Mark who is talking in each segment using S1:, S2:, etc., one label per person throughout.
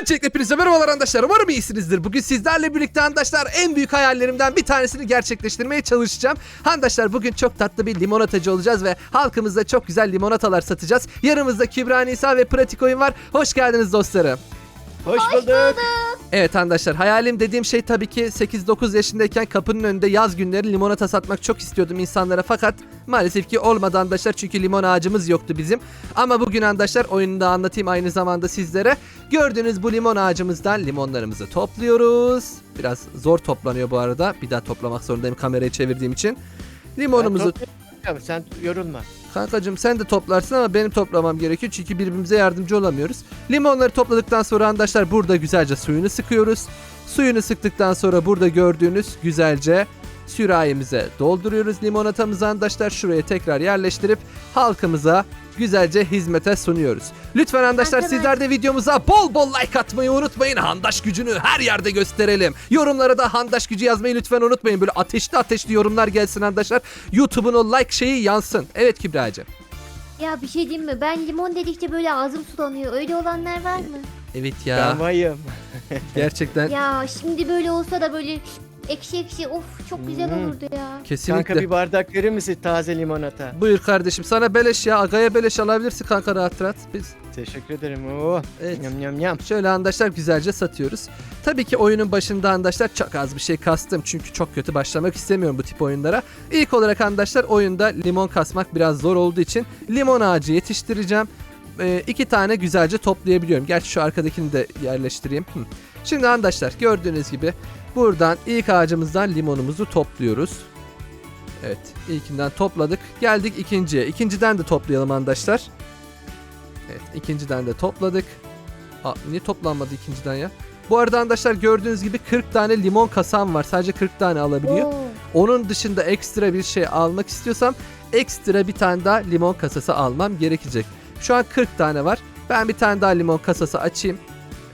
S1: Öncelikle hepinize merhabalar arkadaşlar. Umarım iyisinizdir. Bugün sizlerle birlikte arkadaşlar en büyük hayallerimden bir tanesini gerçekleştirmeye çalışacağım. Arkadaşlar bugün çok tatlı bir limonatacı olacağız ve halkımızda çok güzel limonatalar satacağız. Yanımızda Kübra Nisa ve Pratik Oyun var. Hoş geldiniz dostlarım.
S2: Hoş bulduk.
S1: Evet arkadaşlar hayalim dediğim şey tabii ki 8-9 yaşındayken kapının önünde yaz günleri limonata satmak çok istiyordum insanlara fakat maalesef ki olmadı arkadaşlar çünkü limon ağacımız yoktu bizim. Ama bugün arkadaşlar oyunu da anlatayım aynı zamanda sizlere. Gördüğünüz bu limon ağacımızdan limonlarımızı topluyoruz. Biraz zor toplanıyor bu arada. Bir daha toplamak zorundayım kamerayı çevirdiğim için. Limonumuzu
S2: sen yorulma.
S1: Kankacığım sen de toplarsın ama benim toplamam gerekiyor çünkü birbirimize yardımcı olamıyoruz. Limonları topladıktan sonra arkadaşlar burada güzelce suyunu sıkıyoruz. Suyunu sıktıktan sonra burada gördüğünüz güzelce sürahimize dolduruyoruz limonatamızı arkadaşlar. Şuraya tekrar yerleştirip halkımıza güzelce hizmete sunuyoruz. Lütfen arkadaşlar
S3: Arkadaş-
S1: sizler de videomuza bol bol like atmayı unutmayın. Handaş gücünü her yerde gösterelim. Yorumlara da handaş gücü yazmayı lütfen unutmayın. Böyle ateşli ateşli yorumlar gelsin arkadaşlar. YouTube'un o like şeyi yansın. Evet Kübra'cığım.
S3: Ya bir şey diyeyim mi? Ben limon dedikçe böyle ağzım sulanıyor. Öyle olanlar var mı?
S1: Evet
S2: Ben
S1: ya.
S2: vayım.
S1: Gerçekten
S3: Ya şimdi böyle olsa da böyle ekşi ekşi of çok güzel
S2: Hmm.
S3: olurdu ya.
S1: kesinlikle.
S2: Kanka bir bardak verir misin taze limonata?
S1: Buyur kardeşim sana beleş ya. Agaya beleş alabilirsin kanka rahat rahat. Biz
S2: Teşekkür ederim. Oo.
S1: Evet.
S2: Yam yam yam.
S1: Şöyle arkadaşlar güzelce satıyoruz. Tabii ki oyunun başında arkadaşlar çok az bir şey kastım. Çünkü çok kötü başlamak istemiyorum bu tip oyunlara. İlk olarak arkadaşlar oyunda limon kasmak biraz zor olduğu için limon ağacı yetiştireceğim. Ee, iki tane güzelce toplayabiliyorum. Gerçi şu arkadakini de yerleştireyim. Hı. Şimdi arkadaşlar gördüğünüz gibi buradan ilk ağacımızdan limonumuzu topluyoruz. Evet ilkinden topladık. Geldik ikinciye. İkinciden de toplayalım arkadaşlar. Evet ikinciden de topladık. Aa, niye toplanmadı ikinciden ya? Bu arada arkadaşlar gördüğünüz gibi 40 tane limon kasam var. Sadece 40 tane alabiliyor.
S3: Oo.
S1: Onun dışında ekstra bir şey almak istiyorsam ekstra bir tane daha limon kasası almam gerekecek. Şu an 40 tane var. Ben bir tane daha limon kasası açayım.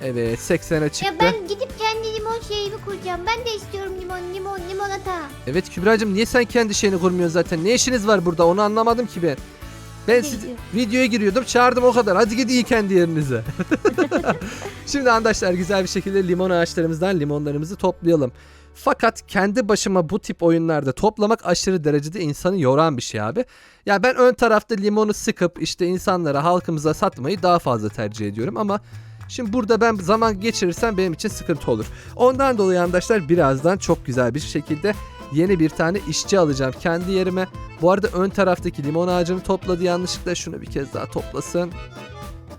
S1: Evet 80'e çıktı.
S3: Ya ben gidip kendi limon şeyimi kuracağım. Ben de istiyorum limon limon limonata.
S1: Evet Kübra'cığım niye sen kendi şeyini kurmuyorsun zaten? Ne işiniz var burada onu anlamadım ki ben. Ben siz, videoya giriyordum çağırdım o kadar. Hadi gidin kendi yerinize. Şimdi arkadaşlar güzel bir şekilde limon ağaçlarımızdan limonlarımızı toplayalım. Fakat kendi başıma bu tip oyunlarda toplamak aşırı derecede insanı yoran bir şey abi. Ya ben ön tarafta limonu sıkıp işte insanlara halkımıza satmayı daha fazla tercih ediyorum ama Şimdi burada ben zaman geçirirsem benim için sıkıntı olur. Ondan dolayı arkadaşlar birazdan çok güzel bir şekilde yeni bir tane işçi alacağım kendi yerime. Bu arada ön taraftaki limon ağacını topladı yanlışlıkla şunu bir kez daha toplasın.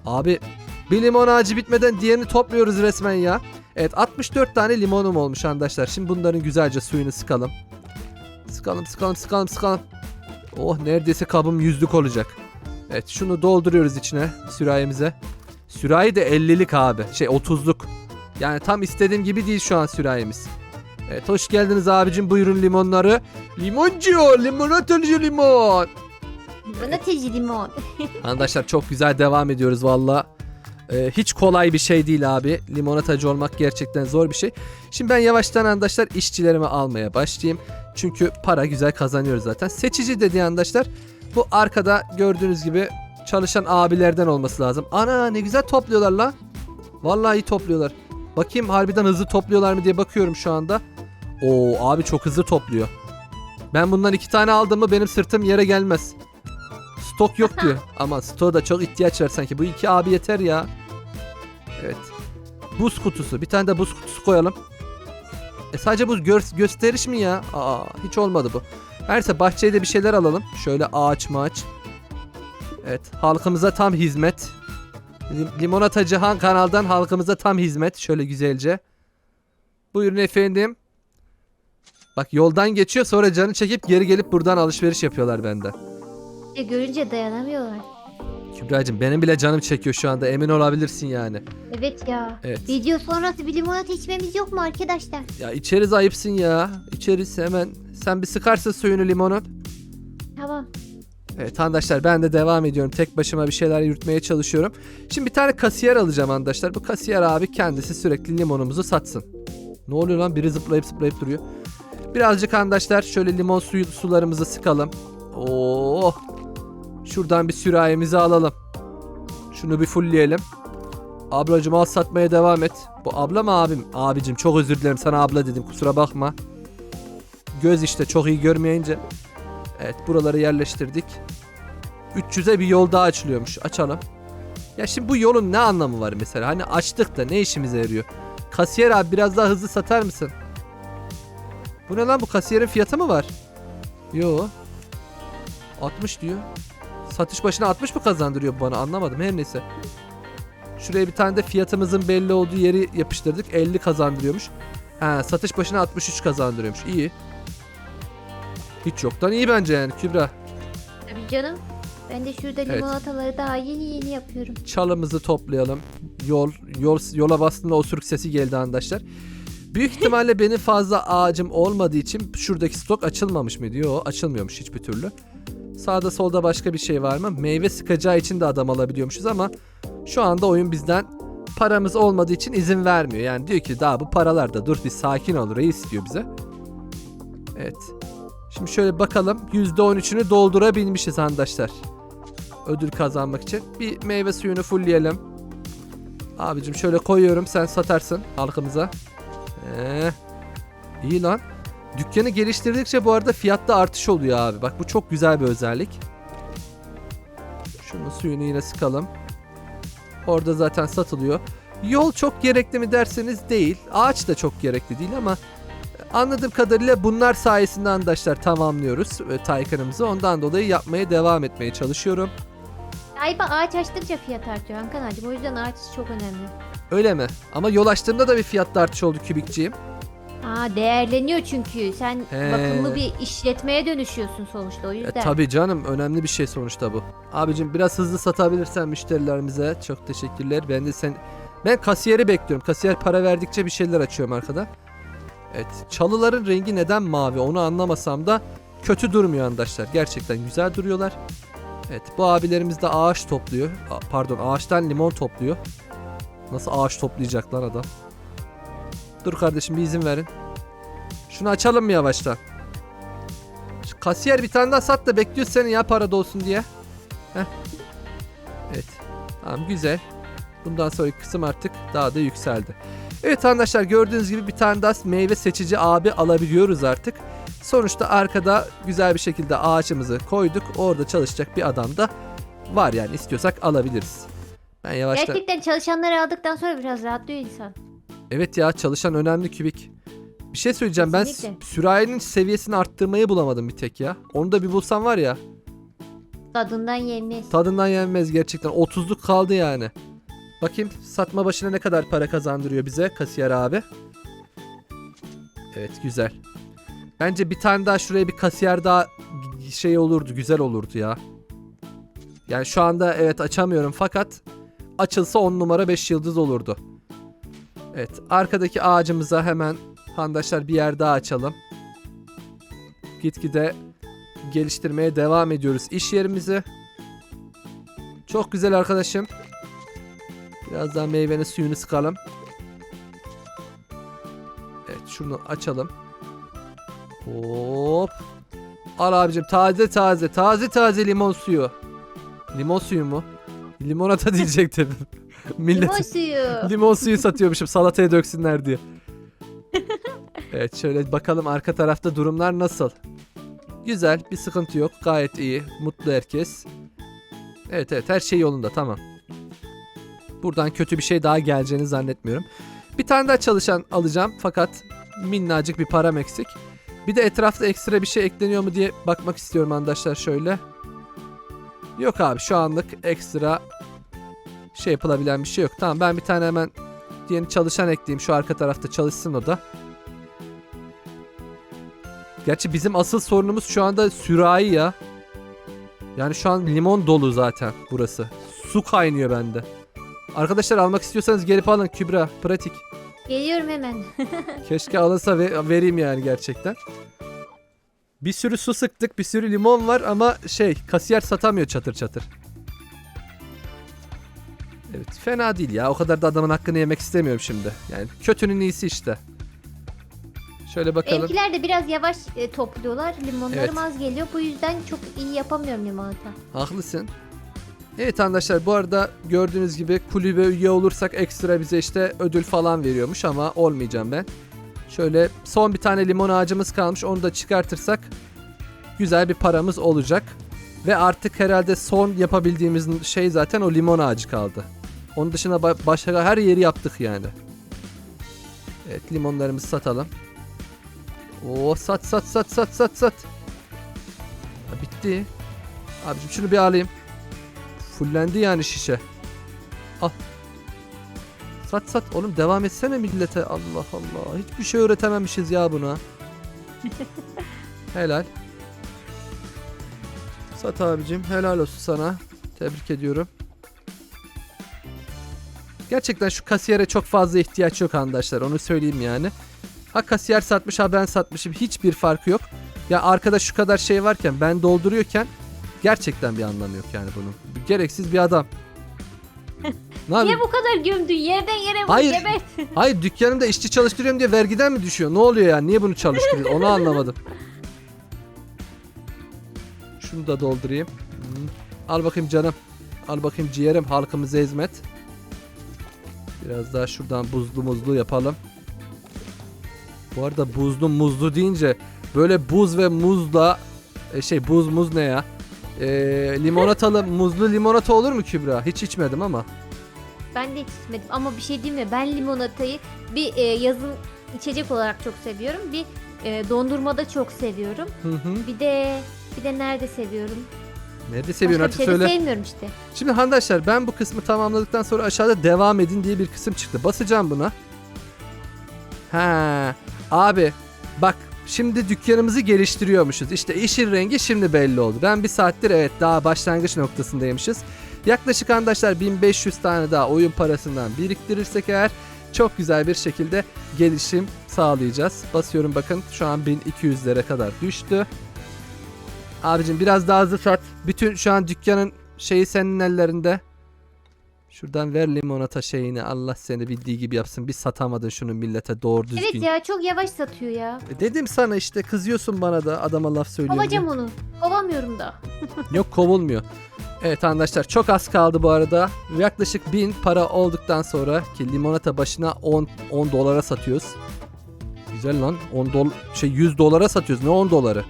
S1: Abi bir limon ağacı bitmeden diğerini topluyoruz resmen ya. Evet 64 tane limonum olmuş arkadaşlar. Şimdi bunların güzelce suyunu sıkalım. Sıkalım sıkalım sıkalım sıkalım. Oh neredeyse kabım yüzlük olacak. Evet şunu dolduruyoruz içine sürahimize. Sürahi de 50'lik abi. Şey 30'luk. Yani tam istediğim gibi değil şu an sürahimiz. Evet hoş geldiniz abicim buyurun limonları. Limoncu limonatacı limon.
S3: Limonatacı limon.
S1: Arkadaşlar çok güzel devam ediyoruz valla. Ee, hiç kolay bir şey değil abi. Limonatacı olmak gerçekten zor bir şey. Şimdi ben yavaştan arkadaşlar işçilerimi almaya başlayayım. Çünkü para güzel kazanıyoruz zaten. Seçici dediği arkadaşlar bu arkada gördüğünüz gibi çalışan abilerden olması lazım. Ana ne güzel topluyorlar la. Vallahi iyi topluyorlar. Bakayım harbiden hızlı topluyorlar mı diye bakıyorum şu anda. Oo abi çok hızlı topluyor. Ben bundan iki tane aldım mı benim sırtım yere gelmez. Stok yok diyor. Ama stoğa da çok ihtiyaç var sanki. Bu iki abi yeter ya. Evet. Buz kutusu. Bir tane de buz kutusu koyalım. E sadece bu gör- gösteriş mi ya? Aa hiç olmadı bu. Her neyse bahçeye de bir şeyler alalım. Şöyle ağaç maç. Evet halkımıza tam hizmet. Lim- Limonatacı Han kanaldan halkımıza tam hizmet. Şöyle güzelce. Buyurun efendim. Bak yoldan geçiyor sonra canı çekip geri gelip buradan alışveriş yapıyorlar benden.
S3: Ya görünce dayanamıyorlar.
S1: Kübra'cığım benim bile canım çekiyor şu anda emin olabilirsin yani.
S3: Evet ya.
S1: Evet.
S3: Video sonrası bir limonata içmemiz yok mu arkadaşlar?
S1: Ya içeriz ayıpsın ya. İçeriz hemen. Sen bir sıkarsın suyunu limonun.
S3: Tamam.
S1: Evet arkadaşlar ben de devam ediyorum. Tek başıma bir şeyler yürütmeye çalışıyorum. Şimdi bir tane kasiyer alacağım arkadaşlar. Bu kasiyer abi kendisi sürekli limonumuzu satsın. Ne oluyor lan biri zıplayıp zıplayıp duruyor. Birazcık arkadaşlar şöyle limon suyu sularımızı sıkalım. Oo. Şuradan bir sürahimizi alalım. Şunu bir fullleyelim. Ablacım al satmaya devam et. Bu abla mı abim? Abicim çok özür dilerim sana abla dedim kusura bakma. Göz işte çok iyi görmeyince. Evet buraları yerleştirdik. 300'e bir yol daha açılıyormuş. Açalım. Ya şimdi bu yolun ne anlamı var mesela? Hani açtık da ne işimize yarıyor? Kasiyer abi biraz daha hızlı satar mısın? Bu ne lan bu kasiyerin fiyatı mı var? Yo. 60 diyor. Satış başına 60 mı kazandırıyor bana anlamadım her neyse. Şuraya bir tane de fiyatımızın belli olduğu yeri yapıştırdık. 50 kazandırıyormuş. Ha, satış başına 63 kazandırıyormuş. İyi. Hiç yoktan iyi bence yani Kübra.
S3: Tabii canım. Ben de şurada
S1: Evet.
S3: limonataları daha yeni yeni yapıyorum.
S1: Çalımızı toplayalım. Yol, yol yola bastığında osuruk sesi geldi arkadaşlar. Büyük ihtimalle benim fazla ağacım olmadığı için şuradaki stok açılmamış mı diyor. Açılmıyormuş hiçbir türlü. Sağda solda başka bir şey var mı? Meyve sıkacağı için de adam alabiliyormuşuz ama şu anda oyun bizden paramız olmadığı için izin vermiyor. Yani diyor ki daha bu paralarda dur bir sakin ol reis diyor bize. Evet. Şimdi şöyle bakalım. %13'ünü doldurabilmişiz arkadaşlar. Ödül kazanmak için. Bir meyve suyunu fullleyelim. Abicim şöyle koyuyorum sen satarsın halkımıza. Ee, iyi lan. Dükkanı geliştirdikçe bu arada fiyatta artış oluyor abi. Bak bu çok güzel bir özellik. Şunun suyunu yine sıkalım. Orada zaten satılıyor. Yol çok gerekli mi derseniz değil. Ağaç da çok gerekli değil ama anladığım kadarıyla bunlar sayesinde arkadaşlar tamamlıyoruz e, Taycan'ımızı. Ondan dolayı yapmaya devam etmeye çalışıyorum.
S3: Galiba ağaç açtıkça fiyat artıyor Hankan'cığım. O yüzden ağaç çok önemli.
S1: Öyle mi? Ama yol açtığımda da bir fiyatta artış oldu kübikçiğim.
S3: Aa değerleniyor çünkü. Sen
S1: He.
S3: bakımlı bir işletmeye dönüşüyorsun sonuçta o
S1: E,
S3: yüzden.
S1: tabii canım önemli bir şey sonuçta bu. Abicim biraz hızlı satabilirsen müşterilerimize çok teşekkürler. Ben de sen ben kasiyeri bekliyorum. Kasiyer para verdikçe bir şeyler açıyorum arkada. Evet çalıların rengi neden mavi onu anlamasam da kötü durmuyor arkadaşlar. Gerçekten güzel duruyorlar. Evet bu abilerimiz de ağaç topluyor. A- pardon ağaçtan limon topluyor. Nasıl ağaç toplayacak lan adam? Dur kardeşim bir izin verin. Şunu açalım mı yavaştan? Şu Kasiyer bir tane daha sat da bekliyor seni ya para da olsun diye. Heh. Evet. Tamam güzel. Bundan sonraki kısım artık daha da yükseldi. Evet arkadaşlar gördüğünüz gibi bir tane daha meyve seçici abi alabiliyoruz artık. Sonuçta arkada güzel bir şekilde ağaçımızı koyduk. Orada çalışacak bir adam da var yani istiyorsak alabiliriz. Ben yavaştan...
S3: Gerçekten çalışanları aldıktan sonra biraz rahatlıyor insan.
S1: Evet ya çalışan önemli kübik. Bir şey söyleyeceğim ben
S3: Kesinlikle.
S1: sürahinin seviyesini arttırmayı bulamadım bir tek ya. Onu da bir bulsam var ya.
S3: Tadından yenmez.
S1: Tadından yenmez gerçekten. 30'luk kaldı yani. Bakayım satma başına ne kadar para kazandırıyor bize kasiyer abi. Evet güzel. Bence bir tane daha şuraya bir kasiyer daha şey olurdu güzel olurdu ya. Yani şu anda evet açamıyorum fakat açılsa 10 numara 5 yıldız olurdu. Evet arkadaki ağacımıza hemen handaşlar bir yer daha açalım. Gitgide geliştirmeye devam ediyoruz iş yerimizi. Çok güzel arkadaşım. Biraz daha meyvenin suyunu sıkalım. Evet şunu açalım. Hop. Al abicim taze taze taze taze limon suyu. Limon suyu mu? Limonata diyecektim. Millet
S3: Limon suyu.
S1: limon suyu satıyormuşum salataya döksünler diye. evet şöyle bakalım arka tarafta durumlar nasıl. Güzel bir sıkıntı yok gayet iyi mutlu herkes. Evet evet her şey yolunda tamam. Buradan kötü bir şey daha geleceğini zannetmiyorum. Bir tane daha çalışan alacağım fakat minnacık bir param eksik. Bir de etrafta ekstra bir şey ekleniyor mu diye bakmak istiyorum arkadaşlar şöyle. Yok abi şu anlık ekstra şey yapılabilen bir şey yok. Tamam ben bir tane hemen yeni çalışan ekleyeyim. Şu arka tarafta çalışsın o da. Gerçi bizim asıl sorunumuz şu anda sürahi ya. Yani şu an limon dolu zaten burası. Su kaynıyor bende. Arkadaşlar almak istiyorsanız gelip alın Kübra. Pratik.
S3: Geliyorum hemen.
S1: Keşke alınsa ve vereyim yani gerçekten. Bir sürü su sıktık, bir sürü limon var ama şey kasiyer satamıyor çatır çatır. Evet fena değil ya o kadar da adamın hakkını yemek istemiyorum şimdi. Yani kötünün iyisi işte. Şöyle bakalım.
S3: Benimkiler de biraz yavaş e, topluyorlar. Limonlarım
S1: Evet.
S3: az geliyor. Bu yüzden çok iyi yapamıyorum limonata.
S1: Haklısın. Evet arkadaşlar bu arada gördüğünüz gibi kulübe üye olursak ekstra bize işte ödül falan veriyormuş ama olmayacağım ben. Şöyle son bir tane limon ağacımız kalmış onu da çıkartırsak güzel bir paramız olacak. Ve artık herhalde son yapabildiğimiz şey zaten o limon ağacı kaldı. Onun dışında ba- başka her yeri yaptık yani. Evet limonlarımızı satalım. Oo sat sat sat sat sat sat. Bitti. Abicim şunu bir alayım. Fullendi yani şişe. Al. Sat sat oğlum devam etsene millete. Allah Allah. Hiçbir şey öğretememişiz ya buna. Helal. Sat abicim. Helal olsun sana. Tebrik ediyorum. Gerçekten şu kasiyere çok fazla ihtiyaç yok arkadaşlar. Onu söyleyeyim yani. Ha kasiyer satmış ha ben satmışım. Hiçbir farkı yok. Ya arkada şu kadar şey varken ben dolduruyorken gerçekten bir anlamı yok yani bunun. Gereksiz bir adam. ne yapayım?
S3: Niye bu kadar gömdün? Yerden yere vur
S1: Hayır.
S3: gebert.
S1: Hayır dükkanımda işçi çalıştırıyorum diye vergiden mi düşüyor? Ne oluyor yani? Niye bunu çalıştırıyor? Onu anlamadım. Şunu da doldurayım. Hmm. Al bakayım canım. Al bakayım ciğerim. Halkımıza hizmet. Biraz daha şuradan buzlu muzlu yapalım. Bu arada buzlu muzlu deyince böyle buz ve muzla e, şey buz muz ne ya? E, limonatalı muzlu limonata olur mu Kübra? Hiç içmedim ama.
S3: Ben de hiç içmedim ama bir şey diyeyim mi? Ben limonatayı bir e, yazın içecek olarak çok seviyorum. Bir e, dondurmada çok seviyorum.
S1: Hı hı.
S3: Bir de bir de nerede seviyorum?
S1: Nerede seviyorsun
S3: Başka
S1: artık
S3: bir şey de
S1: söyle.
S3: sevmiyorum işte.
S1: Şimdi arkadaşlar ben bu kısmı tamamladıktan sonra aşağıda devam edin diye bir kısım çıktı. Basacağım buna. Ha, abi bak şimdi dükkanımızı geliştiriyormuşuz. İşte işin rengi şimdi belli oldu. Ben bir saattir evet daha başlangıç noktasındaymışız. Yaklaşık arkadaşlar 1500 tane daha oyun parasından biriktirirsek eğer çok güzel bir şekilde gelişim sağlayacağız. Basıyorum bakın şu an 1200'lere kadar düştü. Abicim biraz daha hızlı sat. Bütün şu an dükkanın şeyi senin ellerinde. Şuradan ver limonata şeyini. Allah seni bildiği gibi yapsın. Bir satamadın şunu millete doğru düzgün.
S3: Evet ya çok yavaş satıyor ya.
S1: E Dedim sana işte kızıyorsun bana da adama laf söylüyorum. diye.
S3: Kovacağım onu. Kovamıyorum da.
S1: Yok kovulmuyor. Evet arkadaşlar çok az kaldı bu arada. Yaklaşık 1000 para olduktan sonra ki limonata başına 10 10 dolara satıyoruz. Güzel lan. 10 dol şey 100 dolara satıyoruz. Ne 10 doları?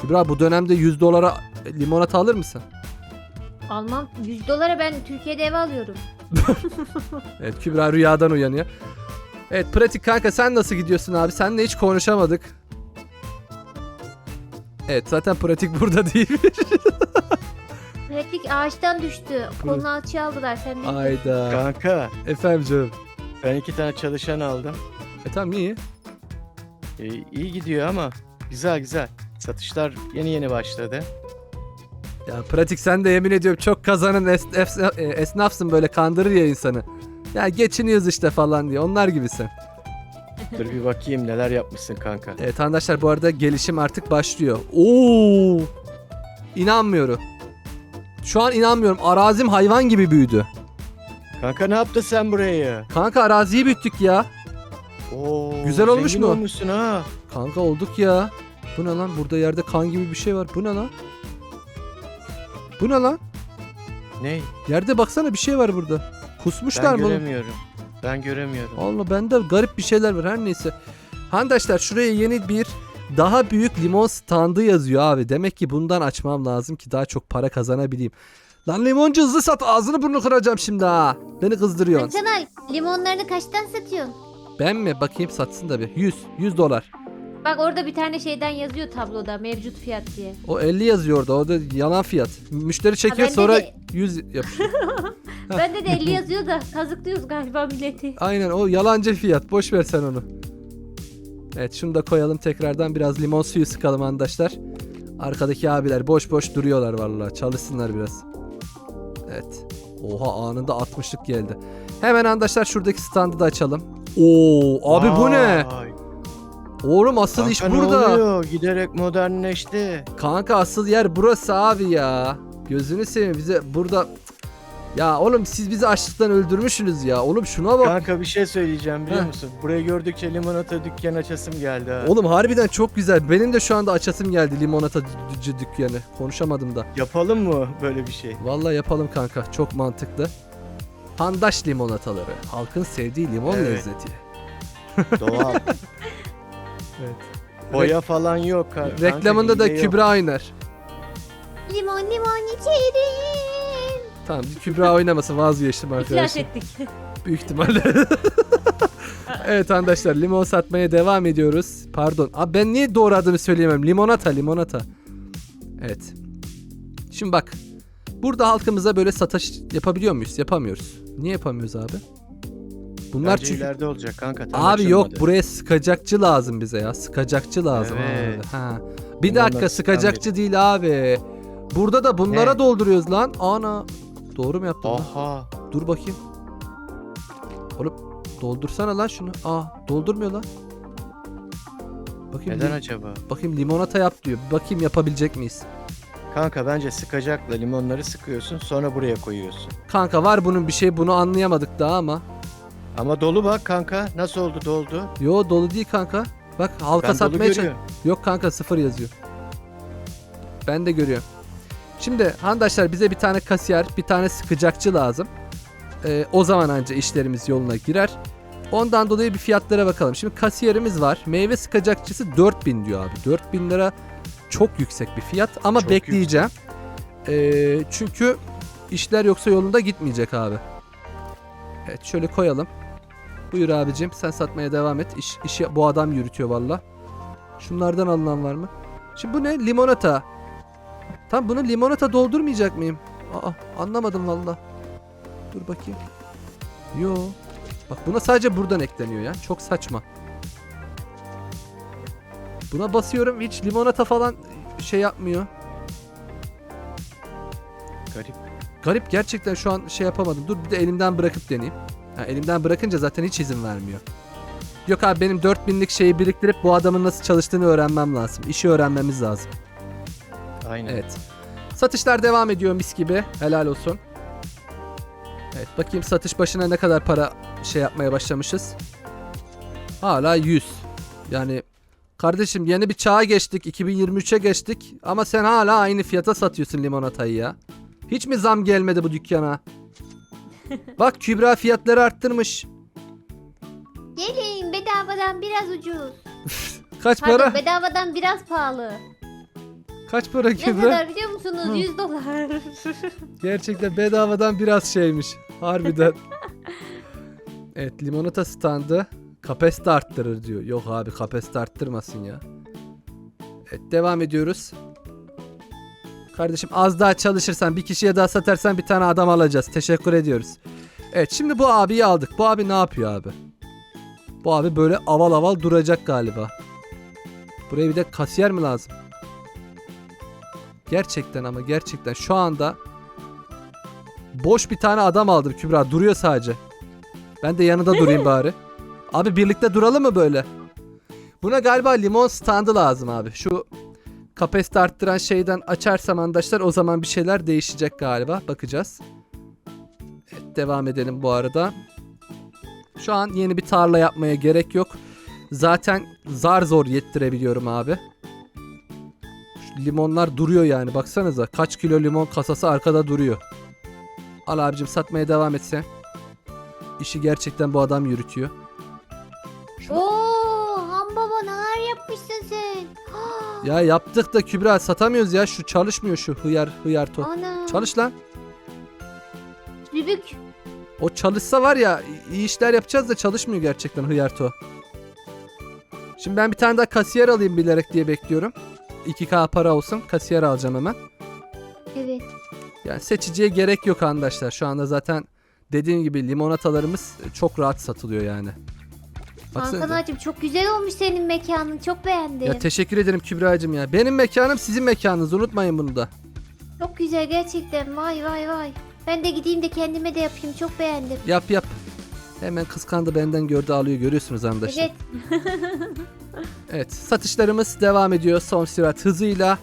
S1: Kübra bu dönemde 100 dolara limonata alır mısın?
S3: Almam. 100 dolara ben Türkiye'de ev alıyorum.
S1: Evet Kübra rüyadan uyanıyor. Evet pratik kanka sen nasıl gidiyorsun abi? Seninle hiç konuşamadık. Evet zaten pratik burada değil.
S3: Pratik ağaçtan düştü. Kolunu alçıya aldılar. Sen de
S1: Ayda.
S2: Kanka
S1: Efendim canım.
S2: ben iki tane çalışan aldım.
S1: E tamam iyi.
S2: Ee, iyi gidiyor ama güzel güzel. Satışlar yeni yeni başladı.
S1: Ya pratik sen de yemin ediyorum çok kazanan es- es- e, esnafsın böyle kandırır ya insanı. Ya geçiniyoruz işte falan diye onlar gibisin.
S2: Dur bir bakayım neler yapmışsın kanka.
S1: Evet arkadaşlar bu arada gelişim artık başlıyor. Oo! İnanmıyorum. Şu an inanmıyorum. Arazim hayvan gibi büyüdü.
S2: Kanka ne yaptın sen burayı?
S1: Kanka araziyi büyüttük ya.
S2: Oo,
S1: Güzel olmuş mu?
S2: olmuşsun ha.
S1: Kanka olduk ya. Bu ne lan? Burada yerde kan gibi bir şey var. Bu ne lan? Bu ne lan?
S2: Ne?
S1: Yerde baksana bir şey var burada. Kusmuşlar
S2: Ben
S1: mı?
S2: göremiyorum. Ben göremiyorum.
S1: Allah bende garip bir şeyler var her neyse. Arkadaşlar şuraya yeni bir daha büyük limon standı yazıyor abi. Demek ki bundan açmam lazım ki daha çok para kazanabileyim. Lan limoncu hızlı sat ağzını burnunu kıracağım şimdi ha. Beni kızdırıyorsun.
S3: Canay limonlarını kaçtan satıyorsun?
S1: Ben mi? Bakayım satsın da bir. 100. 100 dolar.
S3: Bak orada bir tane şeyden yazıyor tabloda mevcut fiyat diye.
S1: O 50 yazıyor orada. O da yalan fiyat. Müşteri çekiyor
S3: bende
S1: sonra
S3: de-
S1: 100 yapıyor.
S3: Bende de 50 yazıyor da kazıklıyoruz galiba milleti.
S1: Aynen o yalancı fiyat. Boş ver sen onu. Evet şunu da koyalım tekrardan. Biraz limon suyu sıkalım arkadaşlar. Arkadaki abiler boş boş duruyorlar vallahi. Çalışsınlar biraz. Evet. Oha anında 60'lık geldi. Hemen arkadaşlar şuradaki standı da açalım. Oo abi bu ne?
S2: Vay.
S1: Oğlum asıl
S2: Kanka
S1: iş
S2: ne
S1: burada.
S2: oluyor? Giderek modernleşti.
S1: Kanka asıl yer burası abi ya. Gözünü seveyim bize burada Ya oğlum siz bizi açlıktan öldürmüşsünüz ya. Oğlum şuna bak.
S2: Kanka bir şey söyleyeceğim biliyor
S1: Heh.
S2: musun? Burayı gördükçe limonata dükkan açasım geldi ha.
S1: Oğlum harbiden çok güzel. Benim de şu anda açasım geldi limonata dü- dü- dükkanı. Konuşamadım da.
S2: Yapalım mı böyle bir şey?
S1: Vallahi yapalım kanka. Çok mantıklı. Handaş limonataları. Halkın sevdiği limon
S2: Evet.
S1: lezzeti.
S2: Doğal.
S1: Evet.
S2: Boya falan yok. kanka,
S1: Reklamında da
S2: hile yok.
S1: Kübra oynar.
S3: Limon limon içerim.
S1: Tamam Kübra oynamasın vazgeçtim
S3: İflas
S1: arkadaşlar.
S3: ettik.
S1: Büyük ihtimalle. evet arkadaşlar limon satmaya devam ediyoruz. Pardon. Abi ben niye doğru adını söyleyemem? Limonata limonata. Evet. Şimdi bak. Burada halkımıza böyle satış yapabiliyor muyuz? Yapamıyoruz. Niye yapamıyoruz abi? Bunlar
S2: Bence
S1: çünkü...
S2: ileride olacak kanka. tam
S1: Abi yok
S2: açılmadı.
S1: buraya sıkacakçı lazım bize ya. Sıkacakçı lazım.
S2: Evet.
S1: abi. Ha. Bir
S2: Limonlar
S1: dakika sıkacakçı değil abi. Burada da bunlara
S2: Ne?
S1: dolduruyoruz lan. Ana. Doğru mu yaptım lan?
S2: Aha.
S1: Dur bakayım. Oğlum doldursana lan şunu. Aa doldurmuyor lan. Bakayım,
S2: Neden acaba?
S1: bakayım limonata yap diyor. Bakayım yapabilecek miyiz?
S2: Kanka bence sıkacakla limonları sıkıyorsun sonra buraya koyuyorsun.
S1: Kanka var bunun bir şey bunu anlayamadık daha ama.
S2: Ama dolu bak kanka. Nasıl oldu doldu?
S1: Yo dolu değil kanka. Bak halka
S2: Ben dolu
S1: satmaya çalış.
S2: görüyorum.
S1: Yok kanka sıfır yazıyor. Ben de görüyorum. Şimdi handaşlar bize bir tane kasiyer, bir tane sıkacakçı lazım. Ee, o zaman anca işlerimiz yoluna girer. Ondan dolayı bir fiyatlara bakalım. Şimdi kasiyerimiz var. Meyve sıkacakçısı 4000 diyor abi. 4000 lira çok yüksek bir fiyat ama
S2: Çok
S1: bekleyeceğim. Ee, çünkü işler yoksa yolunda gitmeyecek abi. Evet şöyle koyalım. Buyur abicim sen satmaya devam et. İş, işi bu adam yürütüyor valla. Şunlardan alınan var mı? Şimdi bu ne? Limonata. Tam bunu limonata doldurmayacak mıyım? Aa anlamadım valla. Dur bakayım. Yo. Bak buna sadece buradan ekleniyor ya. Çok saçma. Buna basıyorum hiç limonata falan şey yapmıyor.
S2: Garip.
S1: Garip gerçekten şu an şey yapamadım. Dur bir de elimden bırakıp deneyeyim. Ha, elimden bırakınca zaten hiç izin vermiyor. Yok abi benim 4000'lik şeyi biriktirip bu adamın nasıl çalıştığını öğrenmem lazım. İşi öğrenmemiz lazım.
S2: Aynen.
S1: Evet. Satışlar devam ediyor mis gibi. Helal olsun. Evet bakayım satış başına ne kadar para şey yapmaya başlamışız. Hala 100. Yani kardeşim yeni bir çağa geçtik. 2023'e geçtik. Ama sen hala aynı fiyata satıyorsun limonatayı ya. Hiç mi zam gelmedi bu dükkana? Bak Kübra fiyatları arttırmış.
S3: Gelin bedavadan biraz ucuz.
S1: Kaç
S3: Pardon
S1: para?
S3: bedavadan biraz pahalı.
S1: Kaç para
S3: Ne
S1: Kübra?
S3: kadar biliyor musunuz?
S1: Hı.
S3: 100 dolar.
S1: Gerçekten bedavadan biraz şeymiş. Harbiden. evet limonata standı kapasite arttırır diyor. Yok abi kapasite arttırmasın ya. Evet devam ediyoruz. Kardeşim az daha çalışırsan bir kişiye daha satarsan bir tane adam alacağız. Teşekkür ediyoruz. Evet şimdi bu abiyi aldık. Bu abi ne yapıyor abi? Bu abi böyle aval aval duracak galiba. Buraya bir de kasiyer mi lazım? Gerçekten ama gerçekten şu anda boş bir tane adam aldım Kübra duruyor sadece. Ben de yanında durayım bari. Abi birlikte duralım mı böyle? Buna galiba limon standı lazım abi. Şu kapasite arttıran şeyden açarsam arkadaşlar o zaman bir şeyler değişecek galiba. Bakacağız. Evet, devam edelim bu arada. Şu an yeni bir tarla yapmaya gerek yok. Zaten zar zor yettirebiliyorum abi. Şu limonlar duruyor yani baksanıza. Kaç kilo limon kasası arkada duruyor. Al abicim satmaya devam etse. İşi gerçekten bu adam yürütüyor. Ya yaptık da Kübra satamıyoruz ya. Şu çalışmıyor şu hıyar hıyar to.
S3: Ana.
S1: Çalış lan.
S3: Dübük.
S1: O çalışsa var ya iyi işler yapacağız da çalışmıyor gerçekten hıyar to. Şimdi ben bir tane daha kasiyer alayım bilerek diye bekliyorum. 2K para olsun. Kasiyer alacağım hemen.
S3: Evet.
S1: Yani seçiciye gerek yok arkadaşlar. Şu anda zaten dediğim gibi limonatalarımız çok rahat satılıyor yani. Baksana.
S3: Hakan'cığım çok güzel olmuş senin mekanın. Çok beğendim.
S1: Ya teşekkür ederim Kübra'cığım ya. Benim mekanım sizin mekanınız. Unutmayın bunu da.
S3: çok güzel gerçekten. Vay vay vay. Ben de gideyim de kendime de yapayım. Çok beğendim.
S1: Yap yap. Hemen kıskandı benden gördü alıyor görüyorsunuz arkadaşlar.
S3: Evet.
S1: Evet satışlarımız devam ediyor son sürat hızıyla.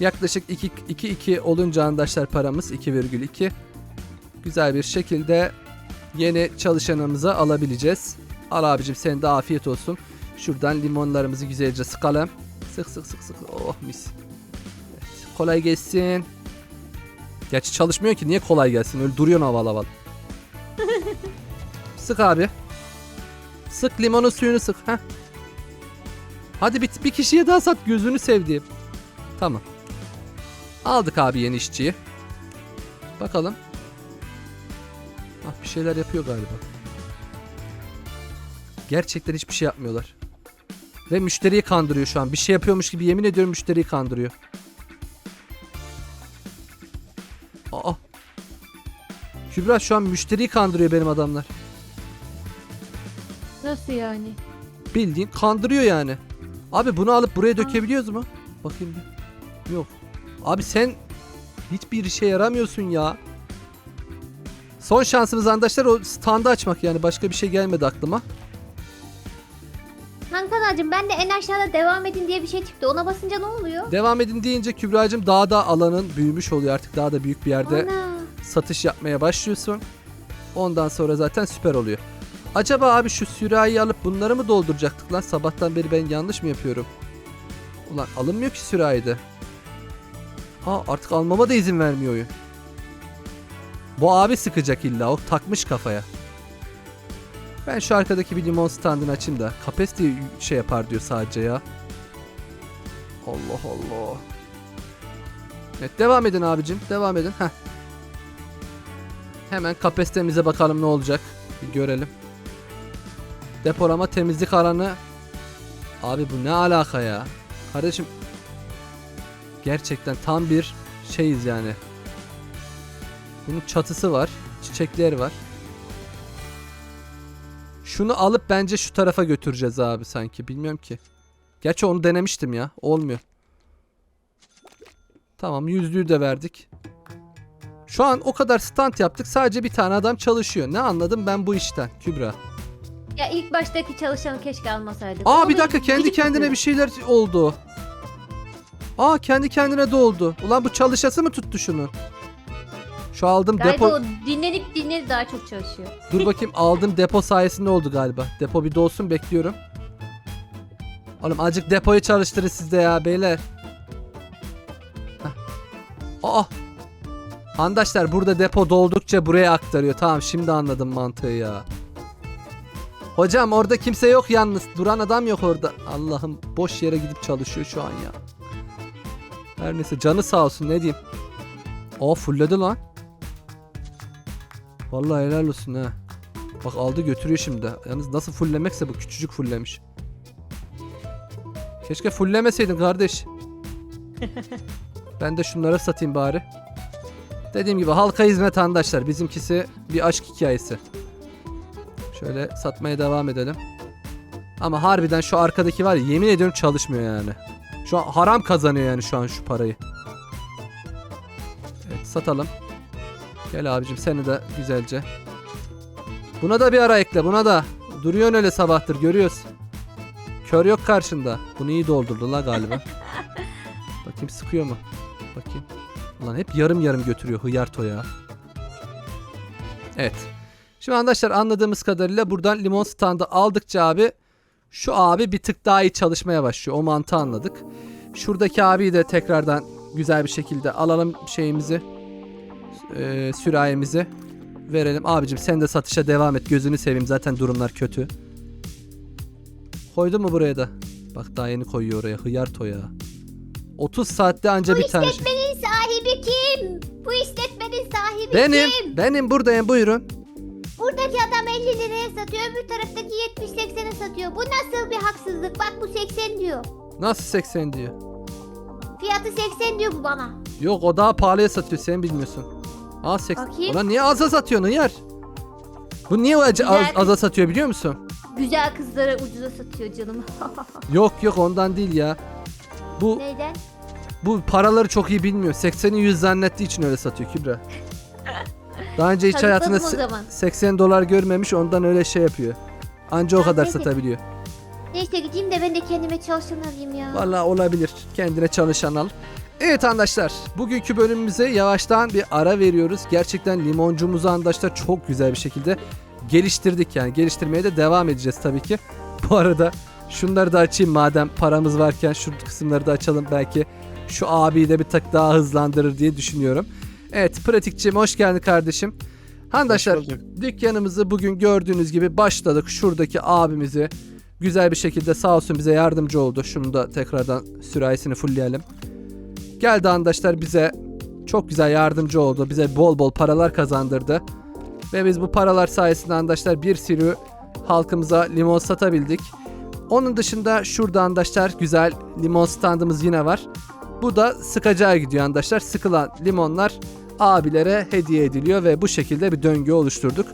S1: Yaklaşık 2-2 olunca arkadaşlar paramız 2,2. güzel bir şekilde yeni çalışanımızı alabileceğiz. Al abicim senin de afiyet olsun. Şuradan limonlarımızı güzelce sıkalım. Sık sık sık sık. Oh mis. Evet, kolay gelsin. Gerçi çalışmıyor ki niye kolay gelsin? Öyle duruyorsun havalı havalı. sık abi. Sık limonun suyunu sık. Heh. Hadi bir, bir kişiye daha sat gözünü sevdiğim. Tamam. Aldık abi yeni işçiyi. Bakalım. Ah bir şeyler yapıyor galiba. Gerçekten hiçbir şey yapmıyorlar. Ve müşteriyi kandırıyor şu an. Bir şey yapıyormuş gibi yemin ediyorum müşteriyi kandırıyor. Aa. Kübra şu an müşteriyi kandırıyor benim adamlar.
S3: Nasıl yani?
S1: Bildiğin kandırıyor yani. Abi bunu alıp buraya dökebiliyoruz mu? Bakayım bir. Yok. Abi sen hiçbir işe yaramıyorsun ya. Son şansımız arkadaşlar o standı açmak yani başka bir şey gelmedi aklıma.
S3: Hankanacığım ben de en aşağıda devam edin diye bir şey çıktı. Ona basınca ne oluyor?
S1: Devam edin deyince Kübra'cığım daha da alanın büyümüş oluyor artık daha da büyük bir yerde
S3: Ana.
S1: satış yapmaya başlıyorsun. Ondan sonra zaten süper oluyor. Acaba abi şu sürahiyi alıp bunları mı dolduracaktık lan? Sabahtan beri ben yanlış mı yapıyorum? Ulan alınmıyor ki sürahide. Ha artık almama da izin vermiyor oyun. Bu abi sıkacak illa o takmış kafaya. Ben şu arkadaki bir limon standını açayım da. Kapasite şey yapar diyor sadece ya. Allah Allah. Evet devam edin abicim. Devam edin. Heh. Hemen kapasitemize bakalım ne olacak. Bir görelim. Depolama temizlik alanı. Abi bu ne alaka ya? Kardeşim. Gerçekten tam bir şeyiz yani. Bunun çatısı var. Çiçekleri var. Şunu alıp bence şu tarafa götüreceğiz abi sanki. Bilmiyorum ki. Gerçi onu denemiştim ya. Olmuyor. Tamam yüzlüğü de verdik. Şu an o kadar stand yaptık. Sadece bir tane adam çalışıyor. Ne anladım ben bu işten Kübra?
S3: Ya ilk baştaki çalışanı keşke almasaydık.
S1: Aa
S3: Onu
S1: bir dakika kendi kendine bir şeyler oldu. Aa kendi kendine doldu. Ulan bu çalışası mı tuttu şunu? Şu aldım
S3: Galiba
S1: depo.
S3: o dinlenip dinlenip daha çok çalışıyor.
S1: Dur bakayım aldım depo sayesinde oldu galiba. Depo bir dolsun bekliyorum. Oğlum azıcık depoyu çalıştırın siz de ya beyler. Heh. Aa. Arkadaşlar burada depo doldukça buraya aktarıyor. Tamam şimdi anladım mantığı ya. Hocam orada kimse yok yalnız. Duran adam yok orada. Allah'ım boş yere gidip çalışıyor şu an ya. Her neyse canı sağ olsun ne diyeyim. Aa fulledi lan. Vallahi helal olsun ha. Bak aldı götürüyor şimdi. Yalnız nasıl fullemekse bu küçücük fullemiş. Keşke fullemeseydin kardeş. ben de şunlara satayım bari. Dediğim gibi halka hizmet arkadaşlar. Bizimkisi bir aşk hikayesi. Şöyle satmaya devam edelim. Ama harbiden şu arkadaki var ya yemin ediyorum çalışmıyor yani. Şu an haram kazanıyor yani şu an şu parayı. Evet satalım. Gel abicim seni de güzelce. Buna da bir ara ekle buna da. Duruyorsun öyle sabahtır görüyoruz. Kör yok karşında. Bunu iyi doldurdu la galiba. Bakayım sıkıyor mu? Bakayım. Ulan hep yarım yarım götürüyor hıyar toya. Evet. Şimdi arkadaşlar anladığımız kadarıyla buradan limon standı aldıkça abi şu abi bir tık daha iyi çalışmaya başlıyor. O mantığı anladık. Şuradaki abiyi de tekrardan güzel bir şekilde alalım şeyimizi. E, sürahimizi verelim. Abicim sen de satışa devam et. Gözünü seveyim zaten durumlar kötü. Koydu mu buraya da? Bak daha yeni koyuyor oraya. Hıyar toya. 30 saatte anca bir tane. şey-
S3: İşletmenin sahibi kim? Bu işletmenin sahibi
S1: Benim,
S3: kim?
S1: benim buradayım buyurun.
S3: Buradaki adam 50 liraya satıyor, öbür taraftaki 70-80'e satıyor. Bu nasıl bir haksızlık? Bak bu 80 diyor.
S1: Nasıl 80 diyor?
S3: Fiyatı 80 diyor bu bana.
S1: Yok o daha pahalıya satıyor sen bilmiyorsun. Aa 80.
S3: Bakayım.
S1: Ulan niye aza satıyorsun hıyar? Bu niye az, az,
S3: Güzel.
S1: aza satıyor biliyor musun?
S3: Güzel kızlara ucuza satıyor canım.
S1: Yok yok ondan değil ya. Bu
S3: Neyden?
S1: bu paraları çok iyi bilmiyor. 80'i 100 zannettiği için öyle satıyor Kübra. Daha önce hiç
S3: Kanıtladım
S1: hayatında
S3: o
S1: se-
S3: zaman.
S1: 80 dolar görmemiş ondan öyle şey yapıyor. Anca o kadar
S3: peki.
S1: satabiliyor.
S3: Neyse gideyim de ben de kendime çalışan alayım ya.
S1: Vallahi olabilir. Kendine çalışan al. Evet arkadaşlar bugünkü bölümümüze yavaştan bir ara veriyoruz. Gerçekten limoncumuzu arkadaşlar çok güzel bir şekilde geliştirdik yani geliştirmeye de devam edeceğiz tabii ki. Bu arada şunları da açayım madem paramız varken şu kısımları da açalım belki şu abiyi de bir tak daha hızlandırır diye düşünüyorum. Evet pratikçim hoş geldin kardeşim.
S2: Bulduk.
S1: dükkanımızı bugün gördüğünüz gibi başladık. Şuradaki abimizi güzel bir şekilde sağ olsun bize yardımcı oldu. Şunu da tekrardan sürahisini fullleyelim. Geldi arkadaşlar bize çok güzel yardımcı oldu. Bize bol bol paralar kazandırdı. Ve biz bu paralar sayesinde arkadaşlar bir sürü halkımıza limon satabildik. Onun dışında şurada arkadaşlar güzel limon standımız yine var. Bu da sıkacağa gidiyor arkadaşlar. Sıkılan limonlar abilere hediye ediliyor ve bu şekilde bir döngü oluşturduk.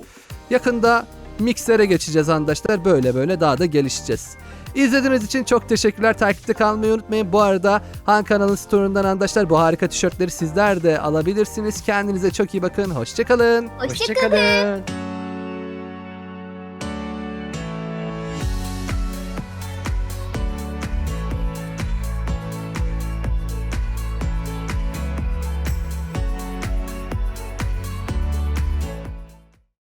S1: Yakında miksere geçeceğiz arkadaşlar. Böyle böyle daha da gelişeceğiz. İzlediğiniz için çok teşekkürler. Takipte kalmayı unutmayın. Bu arada Han kanalın store'undan arkadaşlar bu harika tişörtleri sizler de alabilirsiniz. Kendinize çok iyi bakın. Hoşçakalın.
S3: Hoşçakalın.
S2: Hoşçakalın.